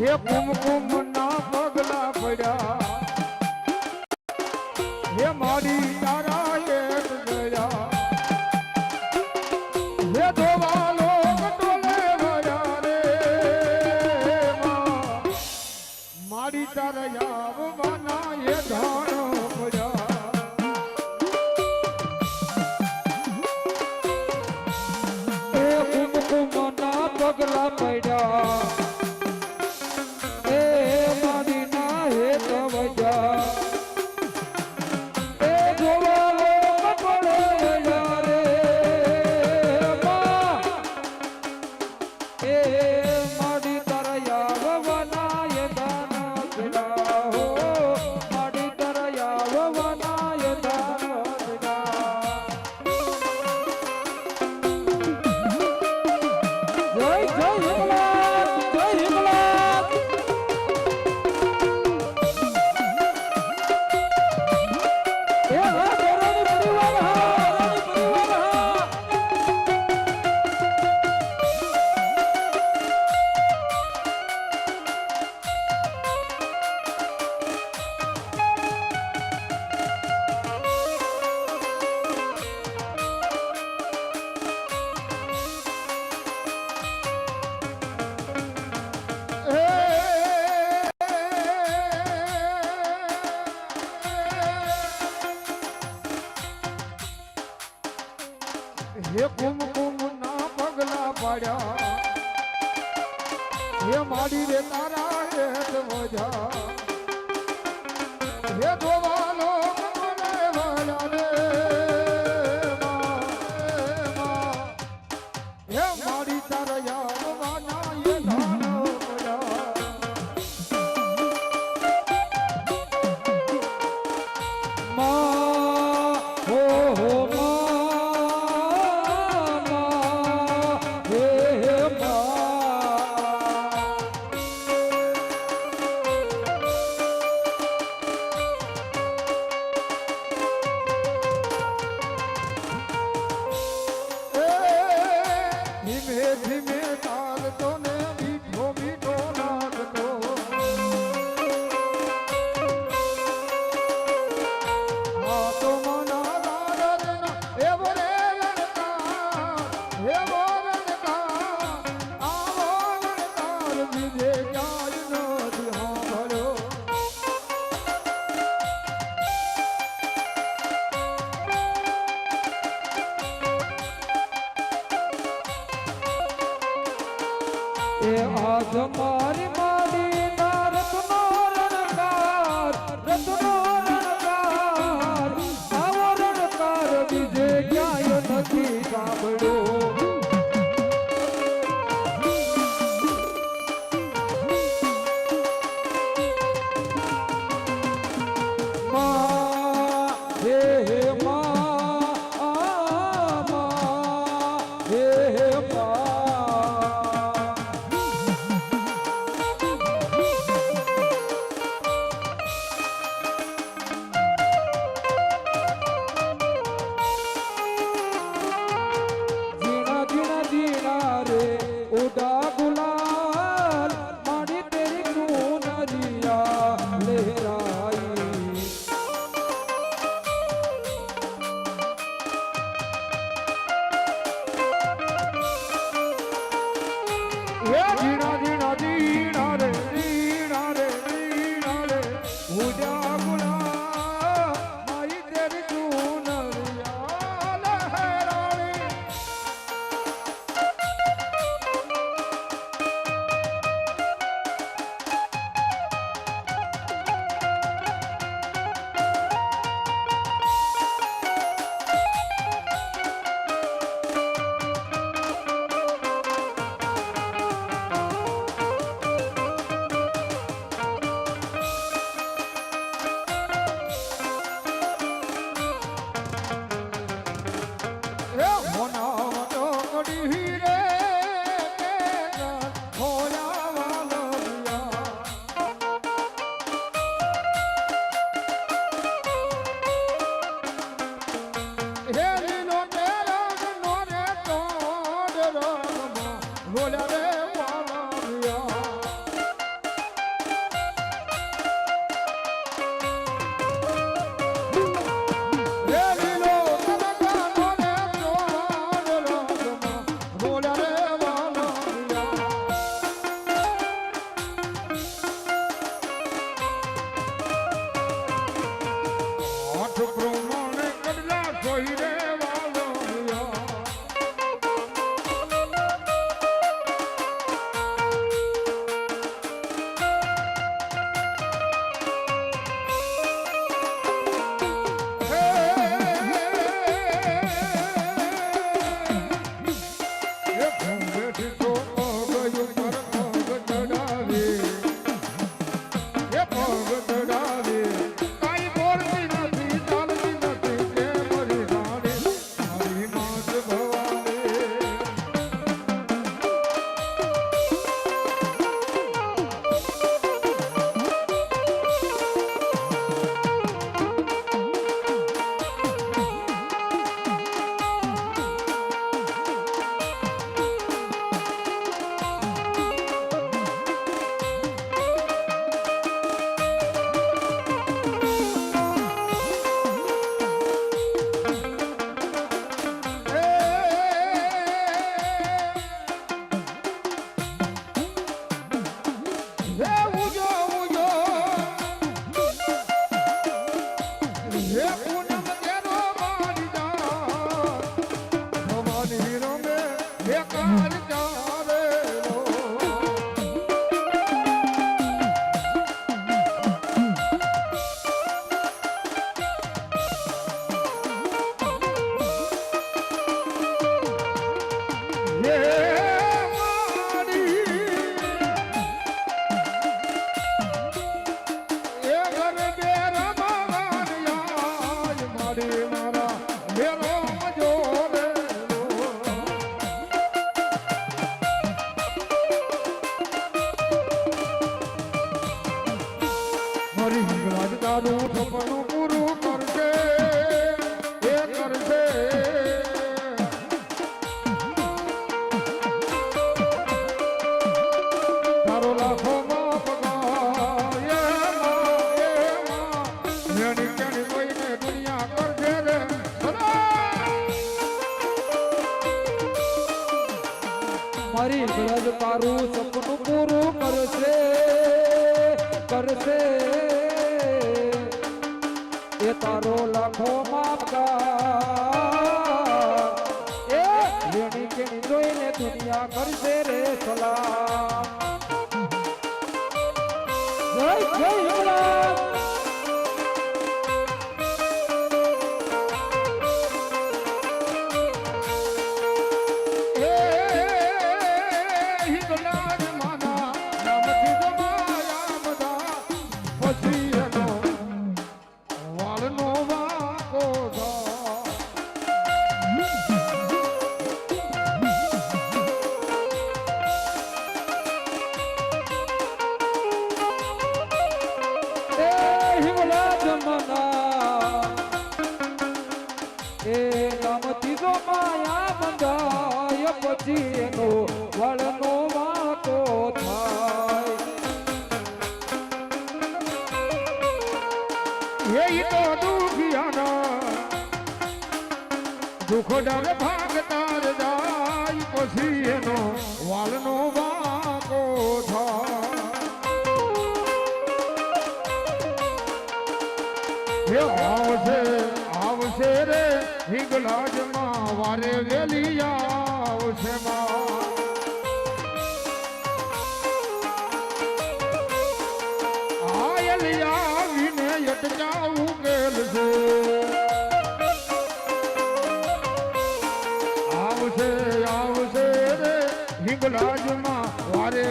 હે કુમકુમ ના પગલા પડ્યા હે મારી તારા એક ગયા હે ધોવા મારી Ei. હે કુમ કુમ ના પગલા પાડ્યા. હે માડી રે તારા હેઠ મજા હે જોવા tomou Yehuda to કરશે. એ તારો લાખો માપકાર એ વેણી કેણી જોઈને દુનિયા કરશે રે સલામ. જય જય એ નામથી જો માયા બંધાય પછી એનો વળનો વાતો થાય. એ તો દુખિયાના દુઃખ ડર ભાગતા જ જાય પછી એનો વાલનો વાંકો થાય. એ આવશે આવશે રે હિંગલાજમાં વારે વેલી આવશે માં અટકાવું ગેલ છે. આવશે આવશે રે હિંગલાજમાં વારે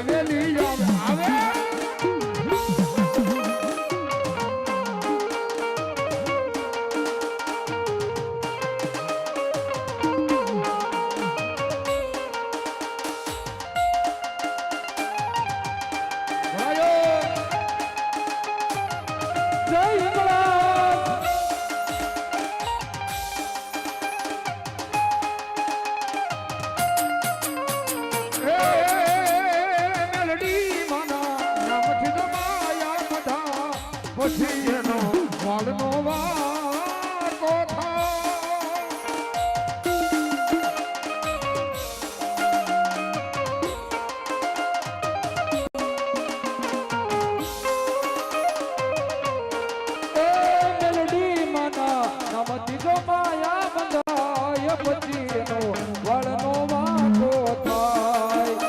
પછી એનો વળનો વાંકો થાય.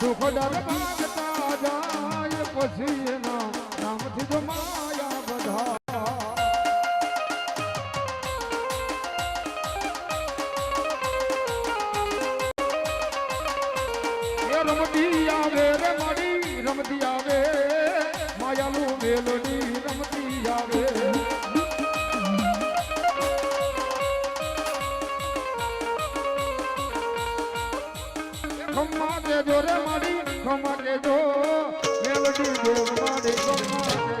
સુખ દર માંગતા જાય પછી એના નામથી તો માયા બધા. રમતી આવે માયાલું મેલોડી રમતી આવે ખમ્મા દેજો રે મારી ખમ્મા દેજો મેલોડી જો મારી ખમ્મા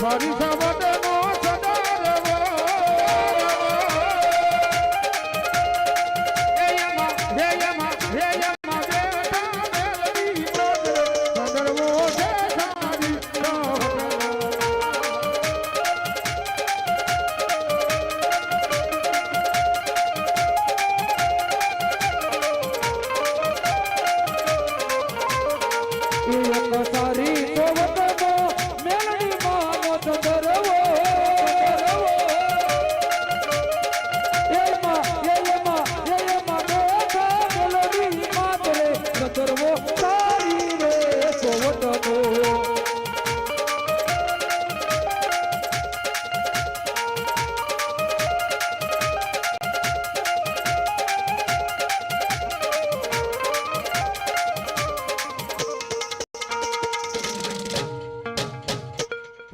સારી સવદનો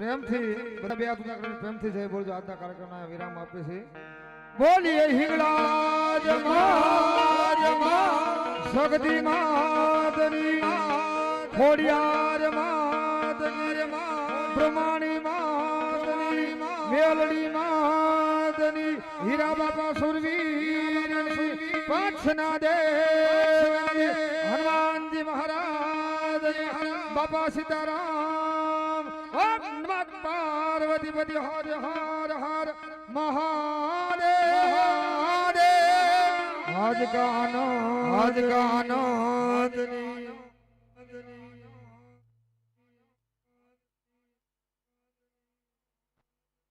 પ્રેમથી, બધા બે હાથ કરીને પ્રેમથી જય બોલજો. આજના કાર્યક્રમના વિરામ આપે છે. બોલીએ હિંગળાજ મહાજ સગદી માતની ખોડિયાર માતની બ્રહ્માણી માતની મેલડી માતની હીરા બાપા સુરવીર પાછના દે હનુમાનજી મહારાજ, બાપા સીતારામ પાર્વતી પતિ હર હર હર મહાદેવ. આનંદ આજ કા આનંદ